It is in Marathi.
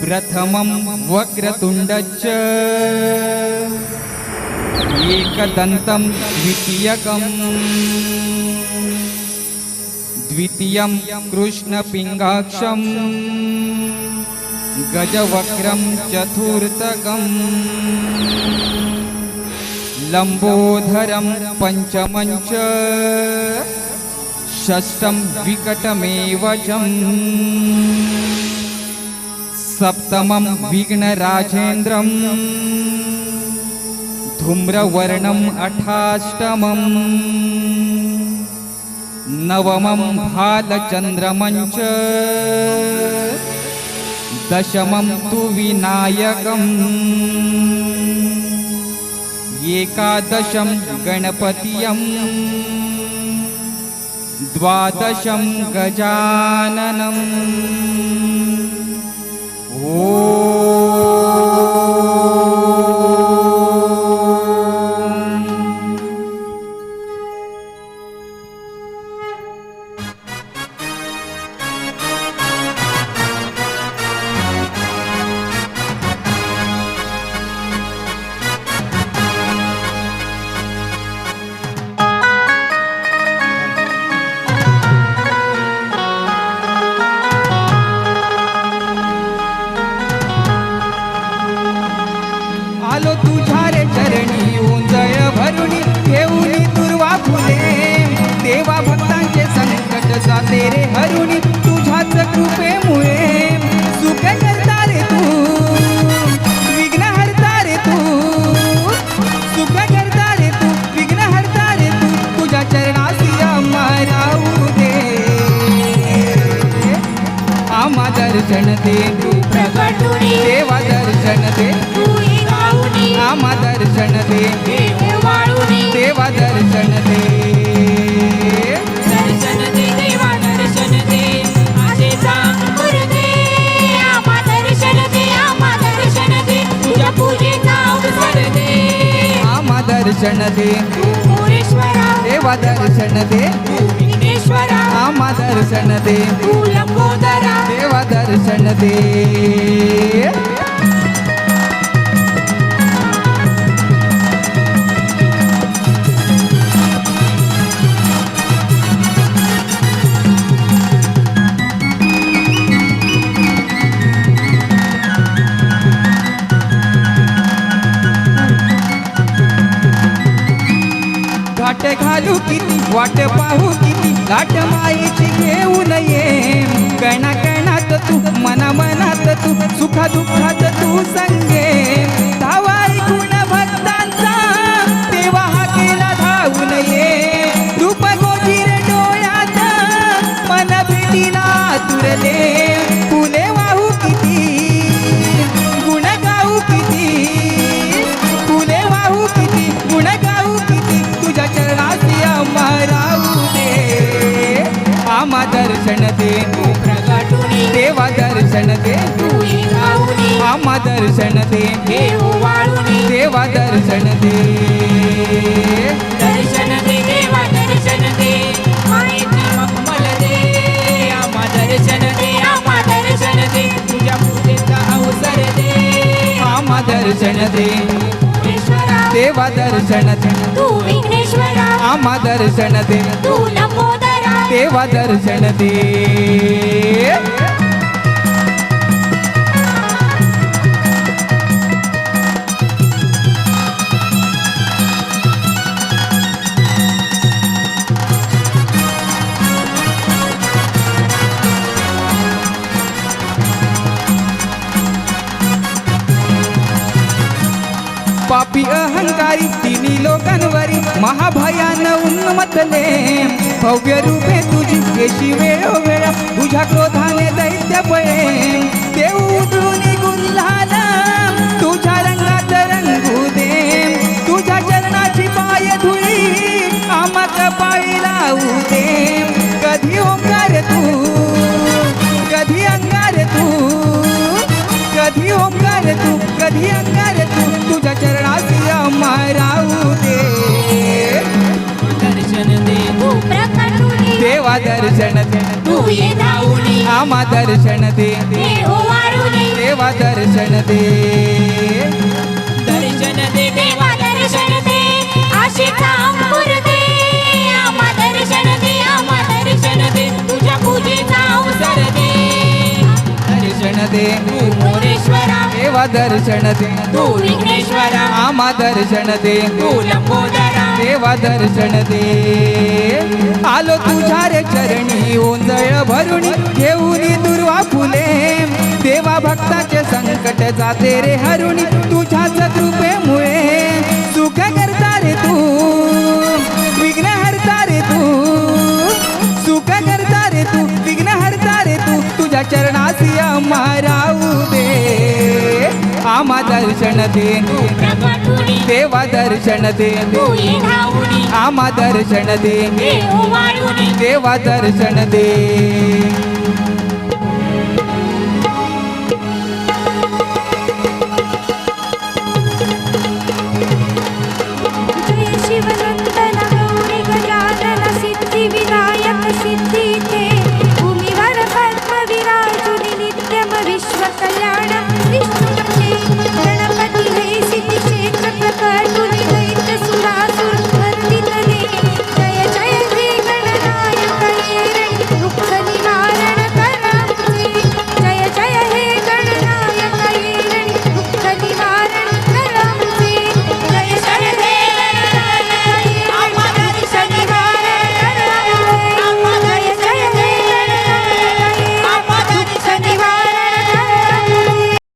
प्रथमं वक्रतुण्डश्च एकदन्तं द्वितीयकम् द्वितीयं कृष्णपिङ्गाक्षम् गजवक्त्रं चतुर्थकम् लम्बोधरं पञ्चमञ्च षष्ठं विकटमेव चम् सप्तमं विघ्नराजेन्द्रम्। धूम्रवर्णम् अठाष्टमम्। नवमं भालचन्द्रमञ्च। दशमं तु विनायकम् एकादशं गणपतियम् द्वादशं गजाननम्। ॐ आम्हा दर्शन दे तू मोरेश्वरा देवा दर्शन दे तू विघ्नेश्वरा आम्हा घालू किती वाट पाहू किती लाट मायेची घेऊ ये. कणा कणात तू मना मनात तू सुखा दुःखात तू संगे. धावा ದರ್ಶನ ದೇವಿ ಅಮ್ಮ ದರ್ಶನ ದೇವಿ ದೇವ ದರ್ಶನ ದೇ ದರ್ಶನ ದೇವ ದರ್ಶನ ದೇ ಅಮ್ಮ ದರ್ಶನ ದೇ ಅಮ್ಮ ದರ್ಶನ ದೇ ಅವಸರ ದೇ ಅಮ್ಮ ದರ್ಶನ ದೇ దేవ దర్శన అమ్మ దర్శన దేవ దర్శన దే पापी अहंकारी तिन्ही लोकांवरी महाभयान उन्मतले भव्य रूपे तुझी केशी वेळोवेळा तुझ्या क्रोधाने दैत्य पळे देव उठून गुल्हाला तुझ्या रंगात रंगू दे. तुझ्या चरणाची पाय धुळी आमक पाळी लावू दे. दर्शन दे। तू ये धावूनी आम्हा दर्शन दे। देवा दर्शन दे। दर्शन दे देवा दर्शन दे आशेचा अंकुर दे। आम्हा दर्शन दे आम्हा दर्शन दे तुझ्या पूजेचा अवसर दे। दर्शन दे। देवा दर्शन दे. तू विघ्नेश्वरा आम्हा दर्शन दे. तू लंबोदरा देवा दर्शन दे. आलो तुझ्या रे चरणी ओंजळ भरुणी घेऊन दुर्वा फुले. देवा भक्ताचे संकट जाते रे हरुणी तुझ्याच कृपेमुळे. सुख करता रे तू विघ्न हरता रे तू. सुख करता रे तू विघ्न हरता रे तू तुझ्या चरणासी ದರ್ಶನ ದರ್ಶನದೇನು ದೇವ ದರ್ಶನದೇನು ಆಮ ದರ್ಶನದೇನು ದೇವ ದರ್ಶನದೇ